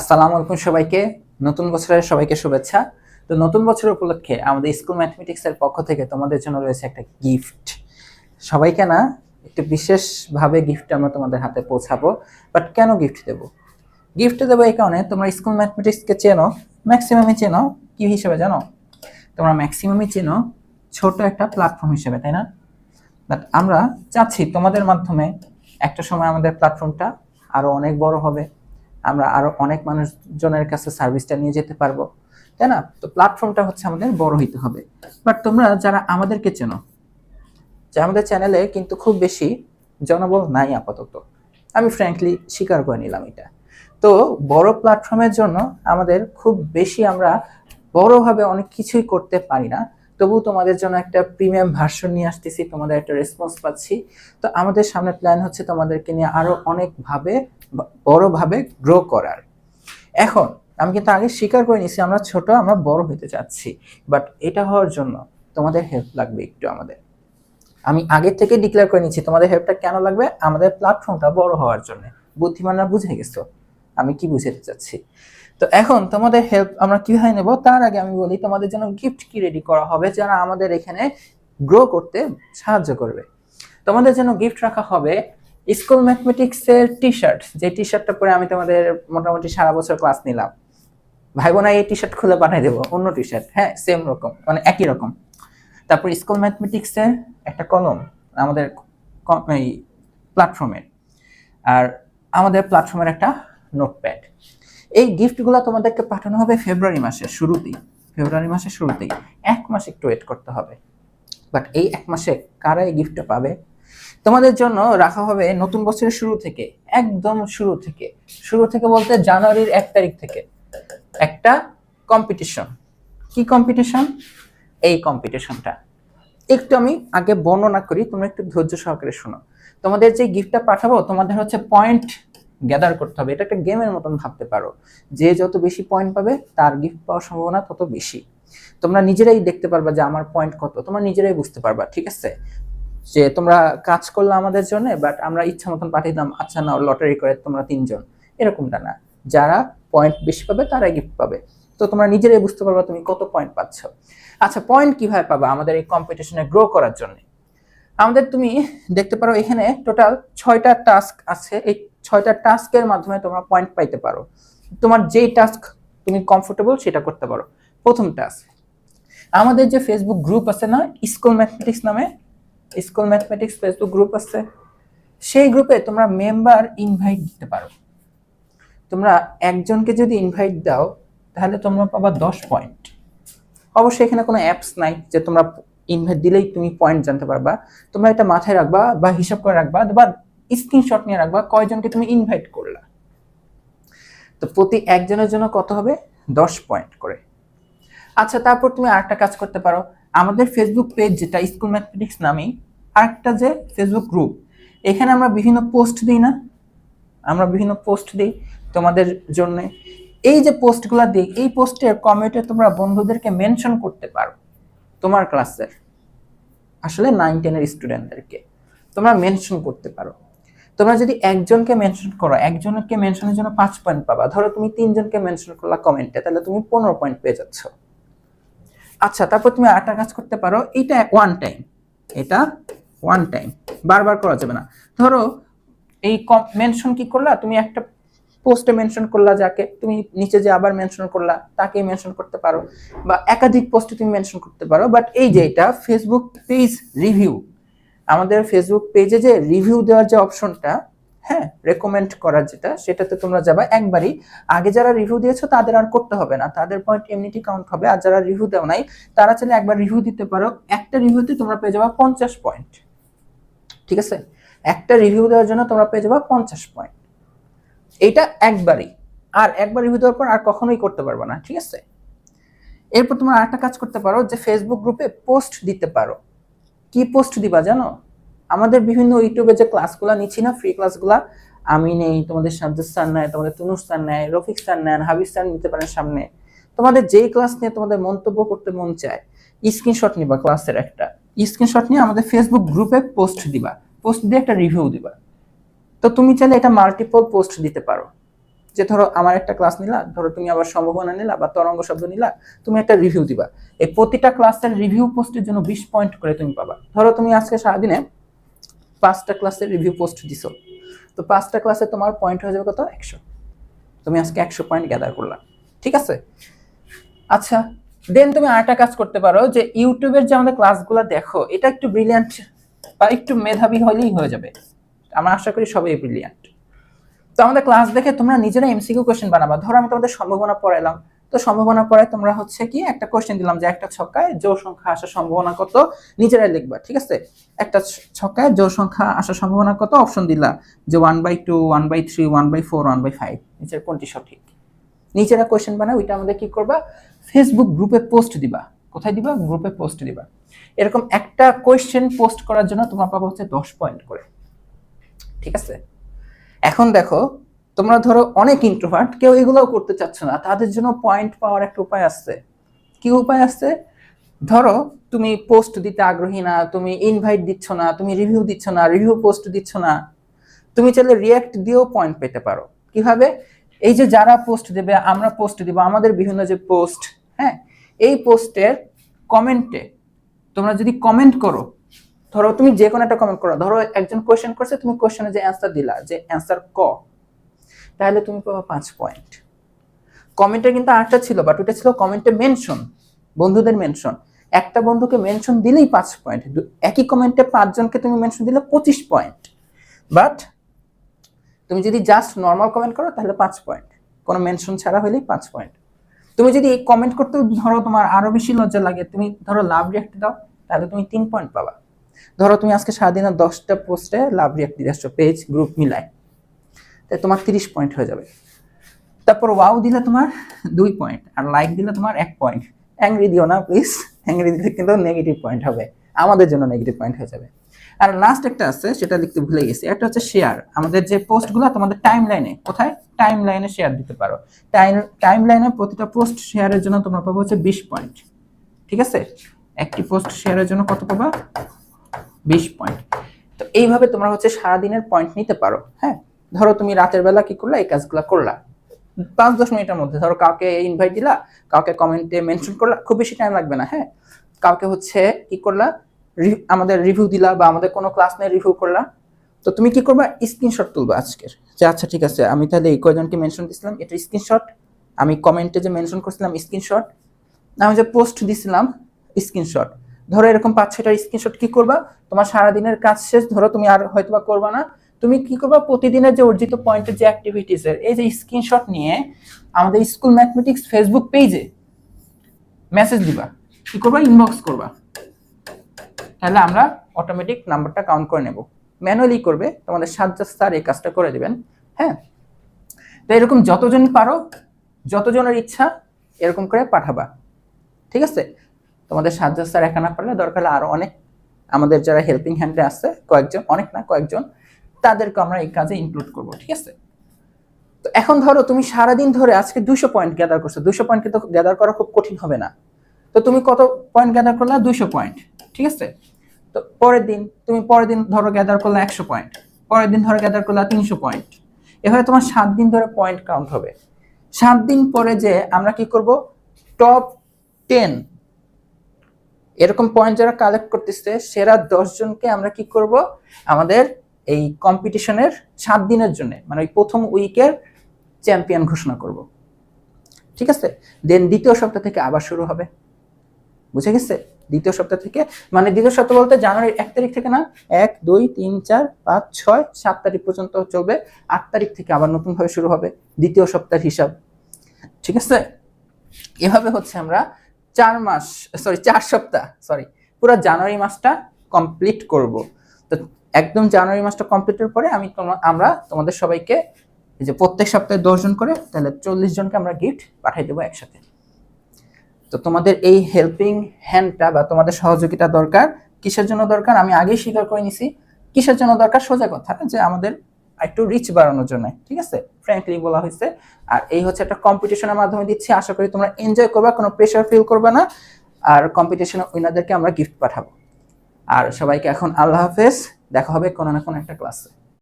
আসসালামু আলাইকুম সবাইকে। নতুন বছরের সবাইকে শুভেচ্ছা। তো নতুন বছর উপলক্ষে আমাদের স্কুল ম্যাথমেটিক্স এর পক্ষ থেকে তোমাদের জন্য রয়েছে একটা গিফট সবাইকে না, একটু বিশেষভাবে গিফট আমরা তোমাদের হাতে পৌঁছাবো। বাট কেন গিফট দেবো? গিফট দেবো এই কারণে তোমরা স্কুল ম্যাথমেটিক্সকে চেনো ম্যাক্সিমামই চেনো, কি হিসেবে জানো? তোমরা ম্যাক্সিমামই চেনো ছোট একটা প্ল্যাটফর্ম হিসেবে, তাই না? বাট আমরা চাচ্ছি তোমাদের মাধ্যমে একটা সময় আমাদের প্ল্যাটফর্মটা আরও অনেক বড় হবে। আমরা আরও অনেক মানুষজনের কাছে সার্ভিসটা নিয়ে যেতে পারব, তাই না? তো প্ল্যাটফর্মটা হচ্ছে আমাদের বড় হইতে হবে। বাট তোমরা যারা আমাদেরকে চেনো যে আমাদের চ্যানেলে কিন্তু খুব বেশি জনবল নাই আপাতত, আমি ফ্র্যাঙ্কলি স্বীকার করে নিলাম এটা। তো বড় প্ল্যাটফর্মের জন্য আমাদের খুব বেশি আমরা বড়ভাবে অনেক কিছুই করতে পারি না। তবু তোমাদের জন্য একটা প্রিমিয়াম ভার্সন নিয়ে আসতেছি, তোমাদের একটা রেসপন্স পাচ্ছি। তো আমাদের সামনে প্ল্যান হচ্ছে তোমাদেরকে নিয়ে আরও অনেকভাবে বড়ভাবে গ্রো করার। এখন, আমি কিন্তু আগে স্বীকার করে নিছি আমরা ছোট, আমরা বড় হতে চাচ্ছি। বাট এটা হওয়ার জন্য তোমাদের হেল্প লাগবে একটু আমাদের। আমি আগে থেকে ডিক্লেয়ার করে নিচ্ছি তোমাদের হেল্পটা কেন লাগবে? আমাদের প্ল্যাটফর্মটা বড় হওয়ার জন্য। বুদ্ধিমানরা বুঝে গেছো। আমি কি বুঝাতে চাচ্ছি? তো এখন তোমাদের হেল্প আমরা কীভাবে নেব? তার আগে আমি বলি, তোমাদের জন্য গিফট কি রেডি করা হবে, যারা আমাদের এখানে গ্রো করতে সাহায্য করবে? তোমাদের জন্য গিফট রাখা হবে স্কুল ম্যাথমেটিক্স এর টি শার্ট যে টি শার্টটা পরে আমি তোমাদের মোটামুটি সারা বছর ক্লাস নিলাম। ভাই বোনা এই টি শার্ট খুলে পাঠিয়ে দেবো, অন্য টি শার্ট হ্যাঁ সেম রকম মানে একই রকম। তারপর স্কুল ম্যাথমেটিক্স এর একটা কলম আমাদের এই প্ল্যাটফর্মের আর আমাদের প্ল্যাটফর্মের একটা নোটপ্যাড এই গিফটগুলো তোমাদেরকে পাঠানো হবে ফেব্রুয়ারি মাসের শুরুতেই। ফেব্রুয়ারি মাসের শুরুতেই। এক মাস একটু ওয়েট করতে হবে। বাট এই এক মাসে কারা এই গিফটটা পাবে? তোমাদের জন্য রাখা হবে নতুন বছরের শুরু থেকে, একদম শুরু থেকে। শুরু থেকে বলতে জানুয়ারির এক তারিখ থেকে। একটা কম্পিটিশন কি কম্পিটিশন এই কম্পিটিশনটা একটু আমি আগে বর্ণনা করি, তোমরা একটু ধৈর্য সহকারে শোনো। তোমাদের যে গিফটটা পাঠাবো, তোমাদের হচ্ছে পয়েন্ট গ্যাদার করতে হবে, এটা একটা গেমের মতন ভাবতে পারো। যে যত বেশি পয়েন্ট পাবে, তার গিফট পাওয়ার সম্ভাবনা তত বেশি। তোমরা নিজেরাই দেখতে পারবা যে আমার পয়েন্ট কত, তোমরা নিজেরাই বুঝতে পারবা, ঠিক আছে? যে তোমরা কাজ করলে আমাদের জন্য বাট আমরা ইচ্ছা মতন পাঠিয়ে দিলাম আচ্ছা না লটারি করে তোমরা তিনজন। এরকমটা না। যারা পয়েন্ট বেশি পাবে, তারাই গিফট পাবে। তো তোমরা নিজেরাই বুঝতে পারবা তুমি কত পয়েন্ট পাচ্ছ। আচ্ছা পয়েন্ট কীভাবে পাবা আমাদের এই কম্পিটিশনে গ্রো করার জন্য? আমাদের তুমি দেখতে পারো এখানে টোটাল ছয়টা টাস্ক আছে, এই ছয়টা টাস্কের মাধ্যমে তোমরা পয়েন্ট পাইতে পারো। তোমার যেই টাস্ক তুমি কমফোর্টেবল সেটা করতে পারো। প্রথম টাস্ক আমাদের যে ফেসবুক গ্রুপ আছে না স্কুল ম্যাথমেটিক্স নামে স্কুল ম্যাথমেটিক্স ফেসবুক গ্রুপ আছে, সেই গ্রুপে তোমরা মেম্বার ইনভাইট দিতে পারো। তোমরা একজনকে যদি ইনভাইট দাও, তাহলে তোমরা পাবা দশ পয়েন্ট অবশ্যই এখানে কোনো অ্যাপস নাই যে তোমরা ইনভাইট দিলেই তুমি পয়েন্ট জানতে পারবা। তোমরা এটা মাথায় রাখবা বা হিসাব করে রাখবা, বা স্ক্রিনশট নিয়ে রাখবা, কয়জনকে তুমি ইনভাইট করলা। তো প্রতি একজনের জন্য কত হবে? দশ পয়েন্ট করে। আচ্ছা তারপর তুমি আরেকটা কাজ করতে পারো। আমাদের ফেসবুক পেজ যেটা স্কুল ম্যাথমেটিক্স নামেই, আরেকটা যে ফেসবুক গ্রুপ এখানে আমরা বিভিন্ন পোস্ট দিই না? আমরা বিভিন্ন পোস্ট দিই তোমাদের জন্য। এই যে পোস্টগুলো দিই, এই পোস্টের কমেন্টে তোমরা বন্ধুদেরকে মেনশন করতে পারো, তোমার ক্লাসের আসলে নাইন টেনের স্টুডেন্টদেরকে তোমরা মেনশন করতে পারো। তোমরা যদি একজনকে মেনশন করো, একজনকে মেনশনের জন্য পাঁচ পয়েন্ট পাবা। ধরো তুমি তিনজনকে মেনশন করলা কমেন্টে তাহলে তুমি পনেরো পয়েন্ট পেয়ে যাচ্ছ। আচ্ছা তারপর তুমি আরেকটা কাজ করতে পারো, এটা ওয়ান টাইম এটা ওয়ান টাইম বারবার করা যাবে না। ধরো এই মেনশন কি করলা? তুমি একটা পোস্টে মেনশন করলা যাকে, তুমি নিচে যে আবার মেনশন করলা তাকে মেনশন করতে পারো। বা একাধিক পোস্টে তুমি মেনশন করতে পারো বাট এই যে এটা ফেসবুক পেজ রিভিউ আমাদের ফেসবুক পেজে যে রিভিউ দেওয়ার যে অপশনটা হ্যাঁ রেকমেন্ড করার যেটা, সেটাতে তোমরা যাবা একবারই। আগে যারা রিভিউ দিয়েছ, তাদের আর করতে হবে না। তাদের পয়েন্ট এমনিটি কাউন্ট হবে। আর যারা রিভিউ দেও নাই, তারা চাইলে একবার রিভিউ দিতে পারো। একটা রিভিউতে তোমরা পেয়ে যাবা পঞ্চাশ পয়েন্ট ঠিক আছে? একটা রিভিউ দেওয়ার জন্য তোমরা পেয়ে যাবা পঞ্চাশ পয়েন্ট এটা একবারই। আর একবার রিভিউ দেওয়ার পর আর কখনোই করতে পারবে না। ঠিক আছে? এরপর তোমরা আরেকটা কাজ করতে পারো যে ফেসবুক গ্রুপে পোস্ট দিতে পারো। কি পোস্ট দিবা জানো? আমাদের বিভিন্ন ইউটিউবে যে ক্লাসগুলো নিচ্ছি না ফ্রি ক্লাসগুলা আমি নেই তোমাদের সাজ্জাদ স্যার নেয় তোমাদের তুনুস স্যার নেয় রফিক স্যার নেন হাবিব স্যার নিতে পারেন সামনে। তোমাদের যেই ক্লাস নিয়ে তোমাদের মন্তব্য করতে মন চায় স্ক্রিনশট নিবা ক্লাসের একটা। স্ক্রিনশট নিয়ে আমাদের ফেসবুক গ্রুপে পোস্ট দিবা। পোস্ট দিয়ে একটা রিভিউ দিবা। তো তুমি চাইলে এটা মাল্টিপল পোস্ট দিতে পারো। যে ধরো আমার একটা ক্লাস নিলা, ধরো তুমি আবার সম্ভাবনা নিলা বা তরঙ্গ শব্দ নিলা, তুমি একটা রিভিউ দিবা। এই প্রতিটা ক্লাসের রিভিউ পোস্টের জন্য বিশ পয়েন্ট করে তুমি পাবা। ধরো তুমি আজকে সারাদিনে পাঁচটা ক্লাসের রিভিউ পোস্ট দিছো। তো পাঁচটা ক্লাসে তোমার পয়েন্ট হয়ে যাবে কত? একশো। তুমি আজকে একশো পয়েন্ট গ্যাদার করলা। ঠিক আছে? আচ্ছা দেন তুমি আরেকটা কাজ করতে পারো যে ইউটিউবের যে আমাদের ক্লাসগুলো দেখো, এটা একটু ব্রিলিয়ান্ট বা একটু মেধাবী হলেই হয়ে যাবে। আমরা আশা করি সবাই ব্রিলিয়ান্ট তো আমাদের ক্লাস দেখে তোমরা নিজেরা এমসিকিউ কোশ্চেন বানাবা। ধরো আমি তোমাদের সম্ভাবনা পড়াইলাম। তো সম্ভাবনা পড়ায় তোমরা হচ্ছে কি একটা কোশ্চেন দিলাম যে একটা ছক্কায় জোর সংখ্যা আসার সম্ভাবনা কত? নিজেরাই লিখবা, ঠিক আছে? একটা ছক্কায় জোর সংখ্যা আসার সম্ভাবনা কত? অপশন দিলা যে one by two one by three one by four one by five নিচের কোনটি সঠিক? নিজেরা কোশ্চেন বানাও ওইটা আমাদের কি করবা? ফেসবুক গ্রুপে পোস্ট দিবা। কোথায় দিবা? গ্রুপে পোস্ট দিবা। এরকম একটা কোয়েশ্চেন পোস্ট করার জন্য তোমার পাবো হচ্ছে দশ পয়েন্ট করে। ঠিক আছে? এখন দেখো, তোমরা ধরো অনেক ইন্ট্রোভার্ট কেউ এগুলোও করতে চাচ্ছ না, তাদের জন্য পয়েন্ট পাওয়ার একটা উপায় আছে কি উপায় আছে ধরো, তুমি পোস্ট দিতে আগ্রহী না, তুমি ইনভাইট দিচ্ছ না, তুমি রিভিউ দিচ্ছ না রিভিউ পোস্ট দিচ্ছ না, তুমি চাইলে রিয়াক্ট দিয়েও পয়েন্ট পেতে পারো। কীভাবে? এই যে যারা পোস্ট দেবে, আমরা পোস্ট দিব, আমাদের বিভিন্ন যে পোস্ট হ্যাঁ? এই পোস্টের কমেন্টে তোমরা যদি কমেন্ট করো ধরো তুমি যে কোনো একটা কমেন্ট করো, ধরো একজন কোয়েশ্চেন করছে, তুমি কোয়েশ্চেনে যে অ্যান্সার দিলা, যে অ্যান্সার ক, তাহলে তুমি পাবা পাঁচ পয়েন্ট কমেন্টে কিন্তু আটটা ছিল বাট ওটা ছিল কমেন্টে মেনশন বন্ধুদের মেনশন একটা বন্ধুকে মেনশন দিলেই পাঁচ পয়েন্ট একই কমেন্টে পাঁচজনকে তুমি মেনশন দিলে পঁচিশ পয়েন্ট বাট তুমি যদি জাস্ট নর্মাল কমেন্ট করো, তাহলে পাঁচ পয়েন্ট কোনো মেনশন ছাড়া হলেই পাঁচ পয়েন্ট তুমি যদি কমেন্ট করতে ধরো তোমার আরও বেশি লজ্জা লাগে, তুমি ধরো লাভ রিয়াক্ট দাও, তাহলে তুমি তিন পয়েন্ট পাবা। ধরো তুমি আজকে সারাদিন আর দশটা পোস্টে লাভ রিয়াক্ট দিয়ে আসছো পেজ গ্রুপ মিলায়। তাই তোমার তিরিশ পয়েন্ট হয়ে যাবে। তারপর ওয়াও দিলে তোমার দুই পয়েন্ট আর লাইক দিলে তোমার এক পয়েন্ট অ্যাংরি দিও না প্লিজ অ্যাংরি দিলে কিন্তু নেগেটিভ পয়েন্ট হবে। আমাদের জন্য নেগেটিভ পয়েন্ট হয়ে যাবে। আর লাস্ট একটা আছে, সেটা লিখতে ভুলে গেছি। একটা হচ্ছে শেয়ার আমাদের যে পোস্টগুলো তোমাদের টাইম লাইনে কোথায়? টাইম লাইনে শেয়ার দিতে পারো। টাইম টাইম লাইনে প্রতিটা পোস্ট শেয়ারের জন্য তোমরা পাবো হচ্ছে বিশ পয়েন্ট ঠিক আছে? একটি পোস্ট শেয়ারের জন্য কত পাবা? বিশ পয়েন্ট তো এইভাবে তোমরা হচ্ছে সারাদিনের পয়েন্ট নিতে পারো হ্যাঁ? ধরো তুমি রাতের বেলা কি করলা? এই কাজগুলো করলা। পাঁচ, দশ মিনিটের মধ্যে। ধরো কাউকে ইনভাইট দিলা, কাউকে কমেন্টে মেনশন করলা, খুব বেশি টাইম লাগবে না হ্যাঁ? কাউকে হচ্ছে কি করলা? আমাদের রিভিউ দিলা বা আমাদের কোনো ক্লাস নিয়ে রিভিউ করলা। তো তুমি কি করবা? স্ক্রিনশট তুলবা আজকের। যে আচ্ছা ঠিক আছে, আমি তাহলে এই কয়জনকে মেনশন দিছিলাম, এটা স্ক্রিনশট আমি কমেন্টে যে মেনশন করছিলাম স্ক্রিনশট আমি যে পোস্ট দিছিলাম স্ক্রিনশট ধরো এরকম পাঁচ ছয়টা স্ক্রিনশট কি করবা? তোমার সারাদিনের কাজ শেষ, ধরো তুমি আর হয়তো বা করবা না। তুমি কি করবা? প্রতিদিনের যে অর্জিত পয়েন্টের যে অ্যাক্টিভিটিস এর, এই যে স্ক্রিনশট নিয়ে আমাদের স্কুল ম্যাথমেটিক্স ফেসবুক পেজে মেসেজ দিবা। কি করবা? ইনবক্স করবা। তাহলে আমরা অটোমেটিক নাম্বারটা কাউন্ট করে নেব। ম্যানুয়ালি করবে, তোমাদের সাজ্জাদ স্যার এই কাজটা করে দিবেন। হ্যাঁ? তো এরকম যতজন পারো, যতজনের ইচ্ছা, এরকম করে পাঠাবা। ঠিক আছে? তোমাদের সাহায্য স্যার একা না পারলে দরকার হলে আরও অনেক। আমাদের যারা হেল্পিং হ্যান্ডে আছে, কয়েকজন, অনেক না, কয়েকজন, তাদেরকে আমরা এই কাজে ইনক্লুড করব, ঠিক আছে? তো এখন ধরো তুমি সারাদিন ধরে আজকে দুশো পয়েন্ট গ্যাদার করছ। দুশো পয়েন্ট কিন্তু গ্যাদার করা খুব কঠিন হবে না। তো তুমি কত পয়েন্ট গ্যাদার করলা? দুশো পয়েন্ট ঠিক আছে? তো পরের দিন, তুমি পরের দিন ধরো গ্যাদার করলা একশো পয়েন্ট পরের দিন ধরো গ্যাদার করলা তিনশো পয়েন্ট এভাবে তোমার সাত দিন ধরে পয়েন্ট কাউন্ট হবে। সাত দিন পরে যে আমরা কি করব? টপ টেন এরকম পয়েন্ট যারা কালেক্ট করতেছে, সেরা দশ জনকে আমরা কি করব? আমাদের এই কম্পিটিশনের সাত দিনের জন্য মানে ওই প্রথম উইকের চ্যাম্পিয়ন ঘোষণা করব। ঠিক আছে? দেন দ্বিতীয় সপ্তাহ থেকে আবার শুরু হবে। বুঝে গেছে? দ্বিতীয় সপ্তাহ থেকে মানে দ্বিতীয় সপ্তাহ বলতে জানুয়ারির এক তারিখ থেকে না, এক, দুই, তিন, চার, পাঁচ, ছয়, সাত তারিখ পর্যন্ত চলবে। আট তারিখ থেকে আবার নতুনভাবে শুরু হবে দ্বিতীয় সপ্তাহের হিসাব। ঠিক আছে? এভাবে হচ্ছে আমরা চার মাস সরি চার সপ্তাহ সরি পুরো জানুয়ারি মাসটা কমপ্লিট করব। তো একদম জানুয়ারি মাসটা কমপ্লিটের পরে আমি তোমা- আমরা তোমাদের সবাইকে এই যে প্রত্যেক সপ্তাহে দশজন করে, তাহলে চল্লিশ জনকে আমরা গিফট পাঠিয়ে দেবো একসাথে। তো তোমাদের এই হেল্পিং হ্যান্ডটা বা তোমাদের সহযোগিতা দরকার, কিসের জন্য দরকার? আমি আগেই স্বীকার করে নিছি। কিসের জন্য দরকার? সোজা কথা, যে আমাদের একটু রিচ বাড়ানোর জন্য, ঠিক আছে? ফ্র্যাঙ্কলি বলা হয়েছে। আর এই হচ্ছে একটা কম্পিটিশনের মাধ্যমে দিচ্ছি। আশা করি তোমরা এনজয় করবা, কোনো প্রেশার ফিল করবে না। আর কম্পিটিশনে উইনারদেরকে আমরা গিফট পাঠাবো। আর সবাইকে এখন আল্লাহ হাফেজ। দেখা হবে কোনো না কোনো একটা ক্লাসে